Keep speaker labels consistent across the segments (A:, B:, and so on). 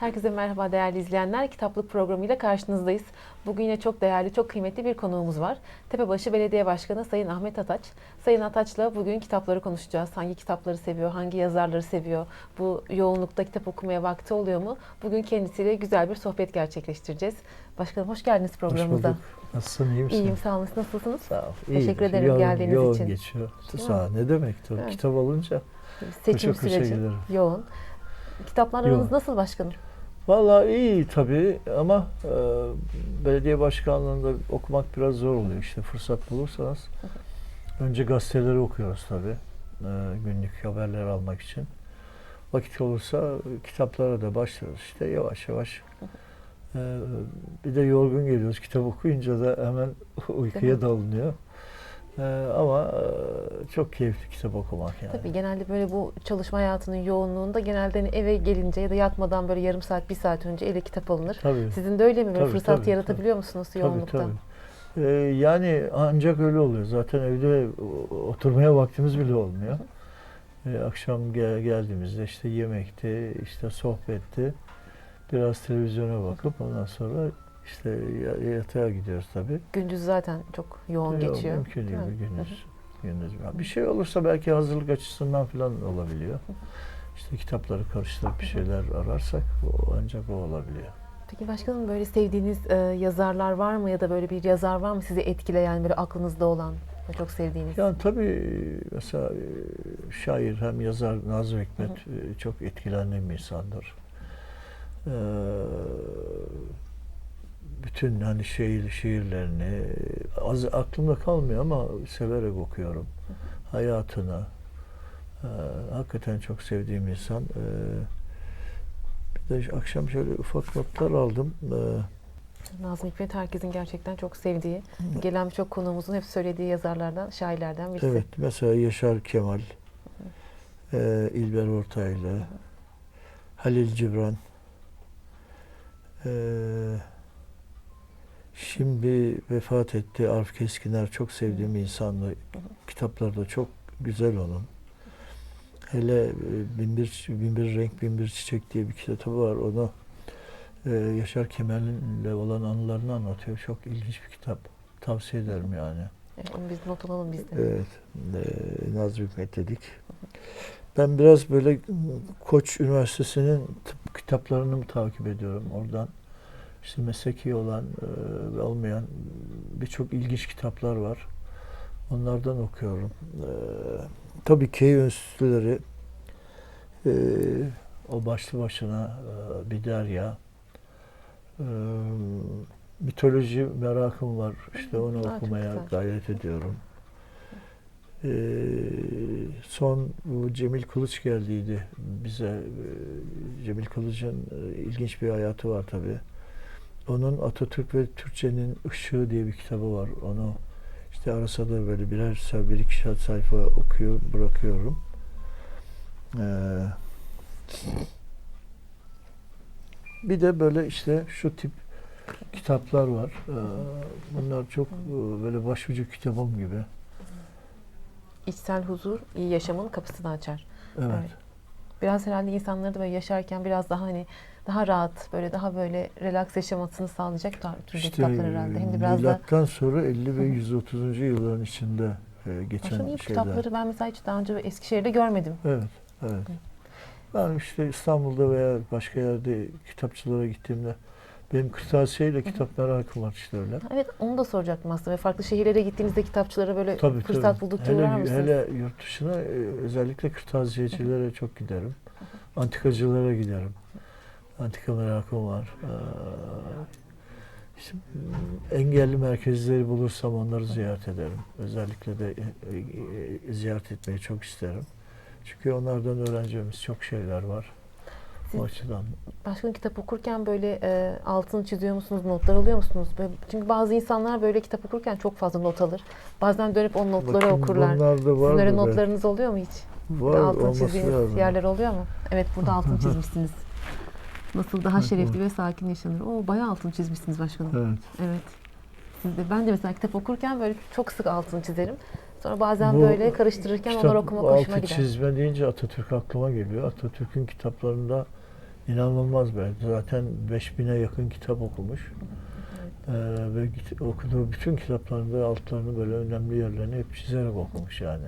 A: Herkese merhaba değerli izleyenler. Kitaplık programıyla karşınızdayız. Bugün yine çok değerli, çok kıymetli bir konuğumuz var. Tepebaşı Belediye Başkanı Sayın Ahmet Ataç. Sayın Ataç'la bugün kitapları konuşacağız. Hangi kitapları seviyor, hangi yazarları seviyor, bu yoğunlukta kitap okumaya vakti oluyor mu? Bugün kendisiyle güzel bir sohbet gerçekleştireceğiz. Başkanım hoş geldiniz
B: Hoş
A: programımıza.
B: bulduk. Nasılsın, iyi misin?
A: İyiyim, sağ olun. Nasılsınız?
B: Sağ ol.
A: Teşekkür
B: İyidir.
A: ederim
B: yoğun,
A: geldiğiniz
B: yoğun
A: için.
B: geçiyor.
A: Değil
B: Sağ ol. Ne demek? Tabii.
A: Evet.
B: Kitap alınca.
A: Seçim
B: Koşa koşa
A: süreci
B: giderim.
A: yoğun. Kitaplar aranız
B: Yoğun.
A: nasıl başkanım?
B: Vallahi iyi tabii ama e, belediye başkanlığında okumak biraz zor oluyor. İşte fırsat bulursanız. Önce gazeteleri okuyoruz tabii. E, günlük haberler almak için. Vakit olursa kitaplara da başlıyoruz işte yavaş yavaş. E, bir de yorgun geliyoruz. Kitap okuyunca da hemen uykuya dalınıyor. E, ama e, çok keyifli kitap okumak yani.
A: Tabii genelde böyle bu çalışma hayatının yoğunluğunda genelde hani eve gelince ya da yatmadan böyle yarım saat, bir saat önce ele kitap alınır.
B: Tabii.
A: Sizin de öyle mi? Böyle
B: Tabii,
A: fırsat
B: tabii,
A: yaratabiliyor musunuz
B: Tabii,
A: yoğunlukta?
B: tabii. Ee, yani ancak öyle oluyor. Zaten evde oturmaya vaktimiz bile olmuyor. Ee, akşam gel- geldiğimizde işte yemekti, işte sohbetti. Biraz televizyona bakıp ondan sonra işte ya- yatağa gidiyoruz tabii.
A: Gündüz zaten çok yoğun
B: Yok,
A: geçiyor.
B: Mümkün değil
A: değil mi?
B: gündüz. gündüz. Bir şey olursa belki hazırlık açısından falan olabiliyor. İşte kitapları karıştırıp bir şeyler ararsak o, ancak o olabiliyor.
A: Peki başkanım böyle sevdiğiniz e, yazarlar var mı ya da böyle bir yazar var mı sizi etkileyen böyle aklınızda olan çok sevdiğiniz?
B: Yani tabii mesela e, şair hem yazar Nazım Hikmet e, çok etkilendiğim bir insandır. Ee, bütün hani şiir, şiirlerini az aklımda kalmıyor ama severek okuyorum. Hayatını e, hakikaten çok sevdiğim insan. E, bir de akşam şöyle ufak notlar aldım. E,
A: Nazım Hikmet herkesin gerçekten çok sevdiği, gelen birçok konuğumuzun hep söylediği yazarlardan, şairlerden birisi.
B: Evet, mesela Yaşar Kemal, e, İlber Ortaylı, Halil Cibran, e, şimdi vefat etti Arif Keskiner, çok sevdiğim insandı. Kitapları da çok güzel onun. Hele e, Binbir, Binbir Renk, Binbir Çiçek diye bir kitabı var. Onu e, Yaşar Kemal'le olan anılarını anlatıyor. Çok ilginç bir kitap. Tavsiye ederim yani.
A: Evet, onu biz not alalım biz de.
B: Evet, e, Nazım Hikmet dedik. Ben biraz böyle Koç Üniversitesi'nin tıp kitaplarını takip ediyorum. Oradan işte mesleki olan e, ve olmayan birçok ilginç kitaplar var. Onlardan okuyorum. E, tabii Key Enstitüleri e, o başlı başına e, bir derya. E, mitoloji merakım var. İşte onu
A: Aa,
B: okumaya gayret ediyorum. Ee, son bu Cemil Kılıç geldiydi bize. Ee, Cemil Kılıç'ın e, ilginç bir hayatı var tabi. Onun Atatürk ve Türkçenin Işığı diye bir kitabı var. Onu işte arasa da böyle birer bir iki sayfa okuyor, bırakıyorum. Ee, bir de böyle işte şu tip kitaplar var. Ee, bunlar çok e, böyle başucu kitabım gibi.
A: İçsel huzur iyi yaşamın kapısını açar.
B: Evet.
A: Evet. Biraz herhalde insanları da böyle yaşarken biraz daha hani daha rahat, böyle daha böyle relax yaşamasını sağlayacak türde
B: İşte
A: kitaplar herhalde. Hem de biraz da
B: sonra 50 ve 130. yılların içinde e, geçen
A: Aslında iyi
B: şeyler.
A: kitapları ben mesela hiç daha önce Eskişehir'de görmedim.
B: Evet, evet. Ben işte İstanbul'da veya başka yerde kitapçılara gittiğimde benim kırtasiyeyle kitap merakım var işte öyle.
A: Evet onu da soracaktım aslında. Ve farklı şehirlere gittiğinizde kitapçılara böyle
B: Tabii,
A: fırsat
B: tabii.
A: buldukça
B: hele,
A: mısınız?
B: hele yurt dışına e, özellikle kırtasiyecilere çok giderim. Antikacılara giderim. Antika merakım var. Ee, işte, m, engelli merkezleri bulursam onları ziyaret ederim. Özellikle de e, e, ziyaret etmeyi çok isterim. Çünkü onlardan öğreneceğimiz çok şeyler var.
A: Siz-
B: O açıdan.
A: Başka kitap okurken böyle e, altını çiziyor musunuz, notlar alıyor musunuz? Böyle, çünkü bazı insanlar böyle kitap okurken çok fazla not alır. Bazen dönüp o notları
B: Bakın
A: okurlar.
B: Da var.
A: Notlarınız oluyor mu hiç?
B: Var
A: altını
B: olması
A: çizdiğiniz
B: lazım.
A: yerler oluyor mu? Evet burada altını çizmişsiniz. Nasıl daha şerefli ve sakin yaşanır. Oo bayağı altını çizmişsiniz başkanım.
B: Evet.
A: Evet. Siz de, ben de mesela kitap okurken böyle çok sık altını çizerim. Sonra bazen
B: Bu
A: böyle karıştırırken onları okumak hoşuma
B: altı
A: gider.
B: çizme deyince Atatürk aklıma geliyor. Atatürk'ün kitaplarında İnanılmaz be. Zaten 5000'e yakın kitap okumuş. Ee, ve okuduğu bütün kitaplarında altlarını böyle önemli yerlerini hep çizerek okumuş yani.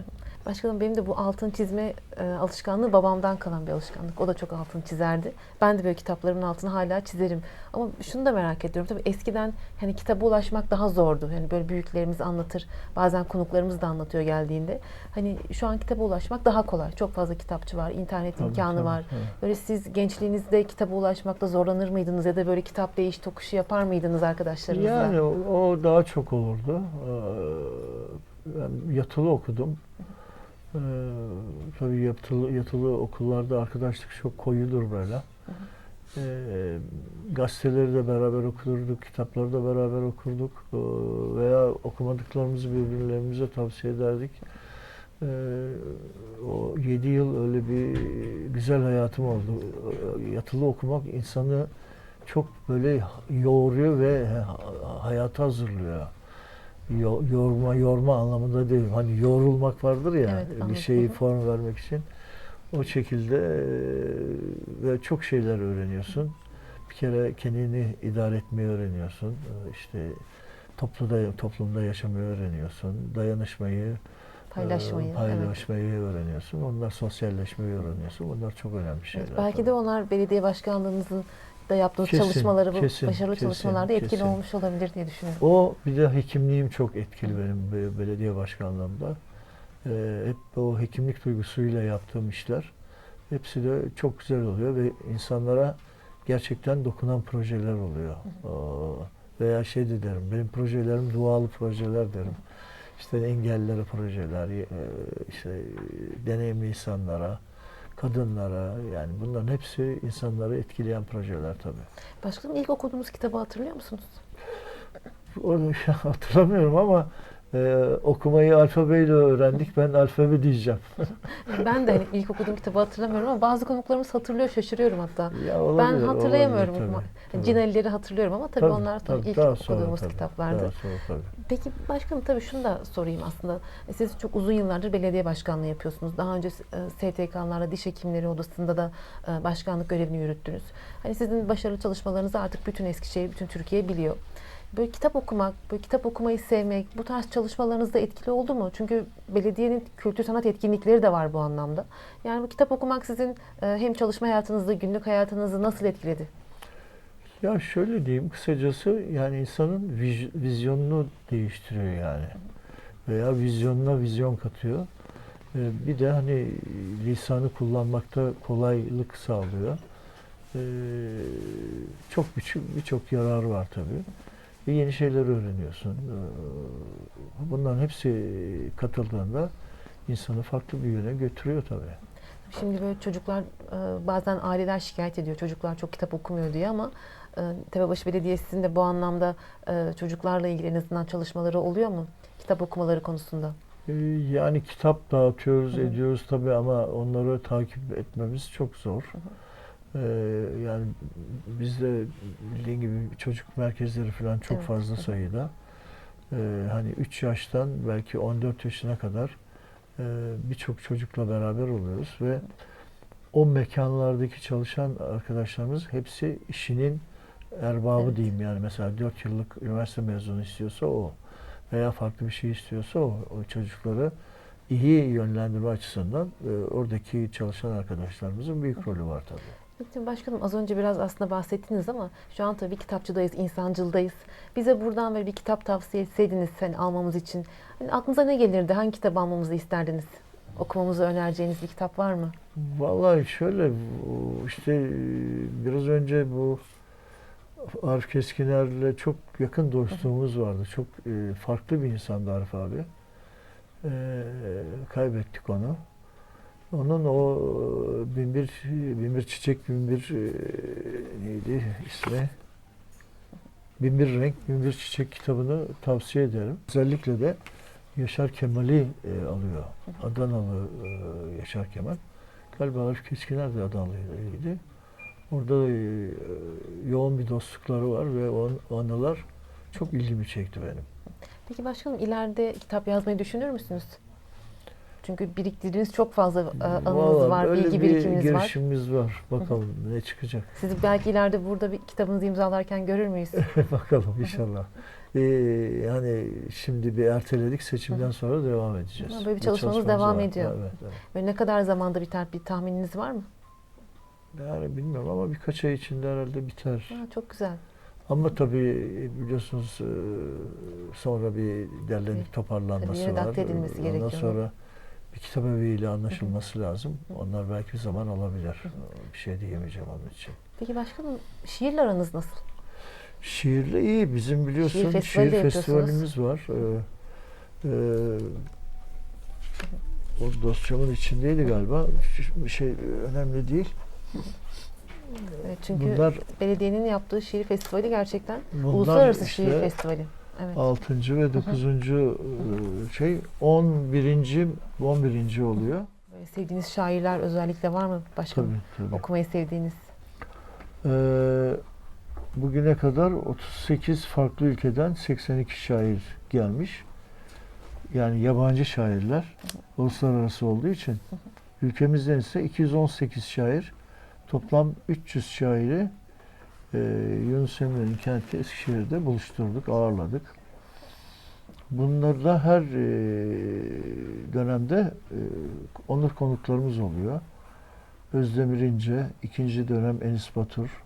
A: Başkanım benim de bu altın çizme e, alışkanlığı babamdan kalan bir alışkanlık. O da çok altın çizerdi. Ben de böyle kitaplarımın altını hala çizerim. Ama şunu da merak ediyorum. Tabii eskiden hani kitaba ulaşmak daha zordu. Yani böyle büyüklerimiz anlatır. Bazen konuklarımız da anlatıyor geldiğinde. Hani şu an kitaba ulaşmak daha kolay. Çok fazla kitapçı var, internet
B: Tabii,
A: imkanı
B: tabii,
A: var.
B: tabii.
A: Böyle siz gençliğinizde kitaba ulaşmakta zorlanır mıydınız ya da böyle kitap değiş tokuşu yapar mıydınız arkadaşlarınızla?
B: Yani o, o daha çok olurdu. Ee, Ben yatılı okudum. Ee, tabii yatılı, yatılı okullarda arkadaşlık çok koyudur böyle. Ee, gazeteleri de beraber okurduk, kitapları da beraber okurduk. Ee, veya okumadıklarımızı birbirlerimize tavsiye ederdik. Ee, o 7 yıl öyle bir güzel hayatım oldu. Ee, Yatılı okumak insanı çok böyle yoğuruyor ve ha- hayata hazırlıyor. Yo- Yorma yorma anlamında değil. Hani yorulmak vardır ya
A: Evet,
B: bir şeyi form vermek için. O şekilde ve çok şeyler öğreniyorsun. Bir kere kendini idare etmeyi öğreniyorsun. İşte toplumda toplumda yaşamayı öğreniyorsun. Dayanışmayı,
A: Paylaşmayı.
B: e,
A: evet.
B: paylaşmayı öğreniyorsun. Onlar sosyalleşmeyi öğreniyorsun. Bunlar çok önemli şeyler.
A: Evet, belki de
B: tabii.
A: onlar belediye başkanlığınızın da yaptığınız
B: Kesin,
A: çalışmaları, bu
B: kesin,
A: başarılı
B: kesin,
A: çalışmalarda etkili
B: kesin.
A: olmuş olabilir diye düşünüyorum.
B: O bir de hekimliğim çok etkili benim be- belediye başkanlığımda. Ee, hep o hekimlik duygusuyla yaptığım işler hepsi de çok güzel oluyor ve insanlara gerçekten dokunan projeler oluyor. Aa, veya şey de derim, benim projelerim dualı projeler derim. İşte engellilere projeler, e, işte deneyimli insanlara, kadınlara yani bunların hepsi insanları etkileyen projeler tabii.
A: Başkanım ilk okuduğunuz kitabı hatırlıyor musunuz?
B: Onu hatırlamıyorum ama e, okumayı alfabeyle öğrendik. Ben alfabe diyeceğim.
A: Ben de hani ilk okuduğum kitabı hatırlamıyorum ama bazı konuklarımız hatırlıyor, şaşırıyorum hatta.
B: Ya
A: ben
B: olabilir,
A: hatırlayamıyorum.
B: olabilir tabii,
A: hatırlıyorum ama tabii,
B: Tabii,
A: onlar tabii, ilk
B: daha sonra
A: okuduğumuz
B: tabii,
A: kitaplardı.
B: Daha sonra tabii.
A: Peki başkanım tabii şunu da sorayım aslında. E, Siz çok uzun yıllardır belediye başkanlığı yapıyorsunuz. Daha önce e, STK'larla diş hekimleri odasında da e, başkanlık görevini yürüttünüz. Hani sizin başarılı çalışmalarınızı artık bütün Eskişehir, bütün Türkiye biliyor. Böyle kitap okumak, böyle kitap okumayı sevmek, bu tarz çalışmalarınızda etkili oldu mu? Çünkü belediyenin kültür sanat etkinlikleri de var bu anlamda. Yani bu kitap okumak sizin e, hem çalışma hayatınızı, günlük hayatınızı nasıl etkiledi?
B: Ya şöyle diyeyim kısacası yani insanın viz- vizyonunu değiştiriyor yani. Veya vizyonuna vizyon katıyor. Ee, bir de hani lisanı kullanmakta kolaylık sağlıyor. Ee, çok birçok birçok yararı var tabii. Yeni şeyler öğreniyorsun. Ee, bunların hepsi katıldığında insanı farklı bir yöne götürüyor tabii.
A: Şimdi böyle çocuklar e, bazen aileler şikayet ediyor. Çocuklar çok kitap okumuyor diye ama e, Tepebaşı Belediyesi'nin de bu anlamda e, çocuklarla ilgili en azından çalışmaları oluyor mu? Kitap okumaları konusunda.
B: Ee, Yani kitap dağıtıyoruz,
A: Hı hı.
B: ediyoruz tabii ama onları takip etmemiz çok zor. Ee, yani bizde bildiğin gibi çocuk merkezleri falan çok
A: Evet,
B: fazla sayıda. Ee, hani 3 yaştan belki 14 yaşına kadar e, birçok çocukla beraber oluyoruz ve o mekanlardaki çalışan arkadaşlarımız hepsi işinin erbabı
A: Evet.
B: diyeyim yani mesela 4 yıllık üniversite mezunu istiyorsa o veya farklı bir şey istiyorsa o, o çocukları iyi yönlendirme açısından e, oradaki çalışan arkadaşlarımızın büyük rolü var tabii.
A: Şimdi başkanım az önce biraz aslında bahsettiniz ama şu an tabii kitapçıdayız, insancıldayız. Bize buradan böyle bir kitap tavsiye etseydiniz hani almamız için. Hani aklınıza ne gelirdi? Hangi kitap almamızı isterdiniz? Okumamızı önereceğiniz bir kitap var mı?
B: Vallahi şöyle işte e, biraz önce bu Arif Keskiner'le çok yakın dostluğumuz vardı. Çok e, farklı bir insandı Arif abi. E, kaybettik onu. Onun o e, Binbir, Binbir Çiçek, Binbir e, neydi ismi? Binbir Renk, Binbir Çiçek kitabını tavsiye ederim. Özellikle de Yaşar Kemal'i e, alıyor. Adanalı e, Yaşar Kemal. Galiba Arif Keskiner de Adanalıydı. Orada da, e, yoğun bir dostlukları var ve o o anılar çok ilgimi çekti benim.
A: Peki başkanım ileride kitap yazmayı düşünür müsünüz? Çünkü biriktirdiğiniz çok fazla e, anınız
B: Vallahi
A: var,
B: böyle
A: bilgi
B: bir
A: birikiminiz var.
B: girişimimiz var. Bakalım ne çıkacak.
A: Sizi belki ileride burada bir kitabınızı imzalarken görür müyüz?
B: Bakalım inşallah. Ee, yani şimdi bir erteledik seçimden sonra devam edeceğiz.
A: Böyle bir
B: çalışmamız
A: devam
B: var.
A: ediyor.
B: Evet, evet.
A: Ve ne kadar zamanda biter bir tahmininiz var mı?
B: Yani bilmiyorum ama birkaç ay içinde herhalde biter.
A: Ha, çok güzel.
B: Ama tabii biliyorsunuz e, sonra bir derlenip toparlanması
A: Tabii
B: var. Ondan
A: gerekiyor.
B: sonra bir kitap eviyle anlaşılması lazım. Onlar belki bir zaman alabilir. Bir şey diyemeyeceğim onun için.
A: Peki başkanım şiirle aranız nasıl?
B: Şiirle iyi. Bizim biliyorsun
A: Şiir
B: şiir, festivalimiz var. Ee, e, o dosyamın içindeydi galiba. Bir şey önemli değil.
A: Çünkü
B: Bunlar
A: belediyenin yaptığı şiir festivali gerçekten uluslararası
B: işte
A: şiir festivali. Evet.
B: 6. ve 9. şey 11. 11. oluyor.
A: Böyle sevdiğiniz şairler özellikle var mı başkanım?
B: Tabii tabii.
A: Okumayı sevdiğiniz.
B: Ee, bugüne kadar 38 farklı ülkeden 82 şair gelmiş. Yani yabancı şairler uluslararası olduğu için ülkemizden ise 218 şair toplam 300 şairi e, Yunus Emre'nin kenti Eskişehir'de buluşturduk, ağırladık. Bunlarda her e, dönemde e, onur konuklarımız oluyor. Özdemir İnce, ikinci dönem Enis Batur,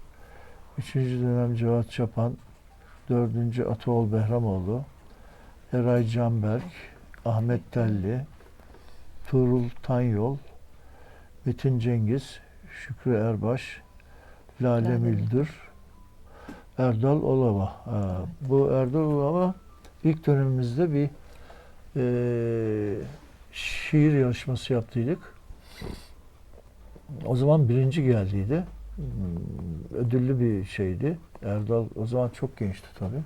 B: üçüncü dönem Cevat Çapan, dördüncü Ataol Behramoğlu, Eray Canberk, Ahmet Telli, Tuğrul Tanyol, Metin Cengiz, Şükrü Erbaş, Lale
A: Lale
B: Müldür, Erdal Olava. Bu Erdal Olava ilk dönemimizde bir eee, şiir yarışması yaptıydık. O zaman birinci geldiydi. Hmm, Ödüllü bir şeydi. Erdal o zaman çok gençti tabii.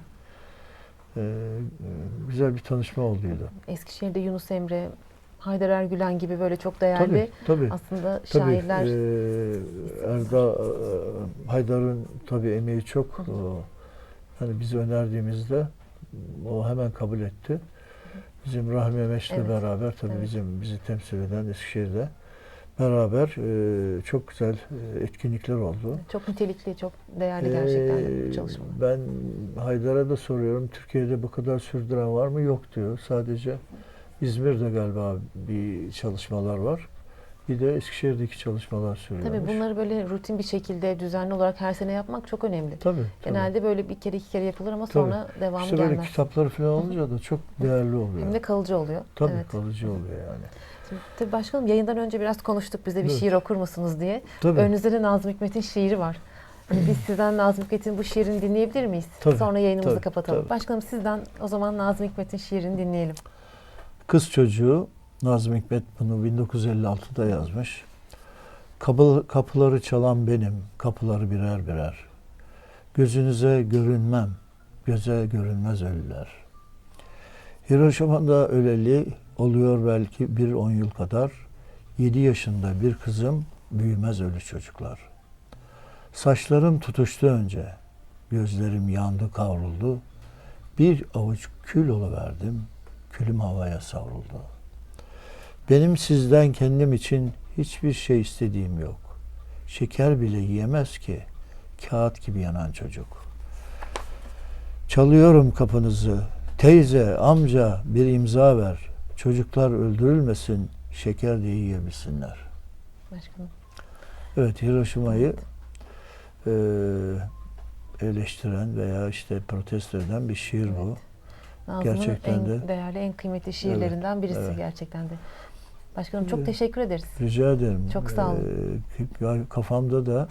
B: Ee, e, güzel bir tanışma olduydu.
A: Eskişehir'de Yunus Emre, Haydar Ergülen gibi böyle çok değerli
B: Tabii, tabii.
A: aslında
B: Tabii,
A: şairler.
B: e, Erdal e, Haydar'ın tabii emeği çok. O, hani biz önerdiğimizde o hemen kabul etti. Bizim Rahmi Emeş'le
A: Evet,
B: beraber tabii
A: evet.
B: bizim bizi temsil eden Eskişehir'de beraber e, çok güzel e, etkinlikler oldu.
A: Çok nitelikli, çok değerli gerçekten
B: Ee,
A: çalışma.
B: Ben Haydar'a da soruyorum. Türkiye'de bu kadar sürdüren var mı? Yok diyor. Sadece İzmir'de galiba bir çalışmalar var. Bir de Eskişehir'deki çalışmalar sürüyormuş.
A: Tabii bunları böyle rutin bir şekilde düzenli olarak her sene yapmak çok önemli.
B: Tabii, tabii.
A: Genelde böyle bir kere iki kere yapılır ama
B: Tabii.
A: sonra devamı
B: işte böyle
A: gelmez.
B: kitapları falan olunca da çok değerli oluyor.
A: Hem de kalıcı oluyor.
B: Tabii
A: Evet.
B: kalıcı oluyor yani.
A: Şimdi, tabii başkanım yayından önce biraz konuştuk bize bir
B: Evet.
A: şiir okur musunuz diye.
B: Tabii.
A: Önünüzde de Nazım Hikmet'in şiiri var. Hani Biz sizden Nazım Hikmet'in bu şiirini dinleyebilir miyiz?
B: Tabii,
A: Sonra yayınımızı
B: tabii,
A: kapatalım.
B: tabii.
A: Başkanım sizden o zaman Nazım Hikmet'in şiirini dinleyelim.
B: Kız çocuğu Nazım Hikmet bunu 1956'da yazmış. Kapı, kapıları çalan benim, kapıları birer birer. Gözünüze görünmem, göze görünmez ölüler. Hiroşima'da öleli oluyor belki bir on yıl kadar. Yedi yaşında bir kızım, büyümez ölü çocuklar. Saçlarım tutuştu önce, gözlerim yandı kavruldu. Bir avuç kül oluverdim, külüm havaya savruldu. Benim sizden kendim için hiçbir şey istediğim yok. Şeker bile yiyemez ki kağıt gibi yanan çocuk. Çalıyorum kapınızı. Teyze, amca bir imza ver. Çocuklar öldürülmesin, şeker de yiyebilsinler.
A: Başkanım.
B: Evet, Hiroşima'yı eee, eleştiren veya işte protesto eden bir şiir bu. Gerçekten
A: en
B: de-
A: değerli, en kıymetli şiirlerinden birisi
B: evet.
A: gerçekten de. Başkanım çok
B: Evet.
A: teşekkür ederiz.
B: Rica ederim.
A: Çok sağ olun.
B: Ee, kafamda da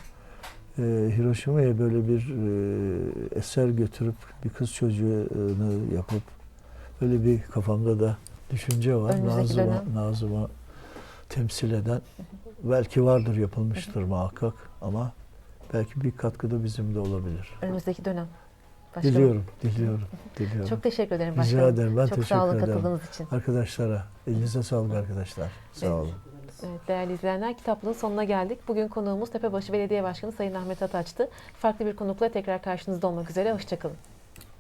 B: e, Hiroşima'ya böyle bir e, eser götürüp bir kız çocuğunu yapıp böyle bir kafamda da düşünce var.
A: Önümüzdeki
B: Nazım'a,
A: dönem.
B: Nazım'a temsil eden. Belki vardır yapılmıştır muhakkak ama belki bir katkıda bizim de olabilir.
A: Önümüzdeki dönem. Başkanım.
B: Diliyorum, diliyorum, diliyorum.
A: Çok teşekkür ederim
B: Rica
A: başkanım.
B: ederim, ben
A: çok
B: teşekkür
A: sağ olun
B: ederim.
A: katıldığınız için.
B: Arkadaşlara, elinize sağlık arkadaşlar. Sağ
A: Evet.
B: olun.
A: Evet, değerli izleyenler kitaplığın sonuna geldik. Bugün konuğumuz Tepebaşı Belediye Başkanı Sayın Ahmet Ataç'tı. Farklı bir konukla tekrar karşınızda olmak üzere. Hoşçakalın.